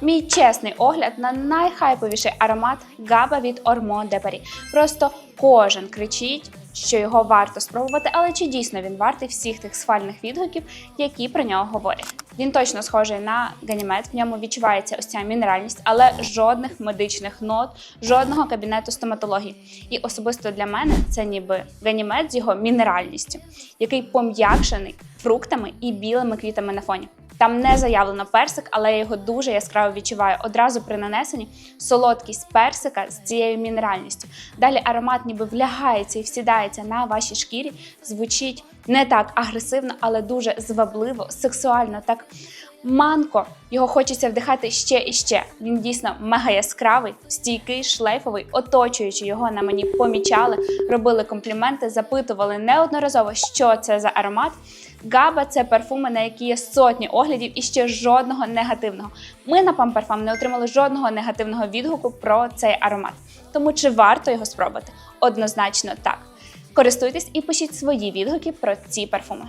Мій чесний огляд на найхайповіший аромат Габа від Ormo Paris. Просто кожен кричить, що його варто спробувати, але чи дійсно він вартий всіх тих схвальних відгуків, які про нього говорять? Він точно схожий на ганімет, в ньому відчувається ось ця мінеральність, але жодних медичних нот, жодного кабінету стоматології. І особисто для мене це ніби ганімет з його мінеральністю, який пом'якшений фруктами і білими квітами на фоні. Там не заявлено персик, але я його дуже яскраво відчуваю. Одразу при нанесенні солодкість персика з цією мінеральністю. Далі аромат ніби влягається і всідається на вашій шкірі. Звучить не так агресивно, але дуже звабливо, сексуально, так манко. Його хочеться вдихати ще і ще. Він дійсно мега яскравий, стійкий, шлейфовий, оточуючи його на мені помічали, робили компліменти, запитували неодноразово, що це за аромат. Габа це парфуми, на які є сотні оглядів і ще жодного негативного. Ми на Памперфам не отримали жодного негативного відгуку про цей аромат. Тому чи варто його спробувати? Однозначно так. Користуйтесь і пишіть свої відгуки про ці парфуми.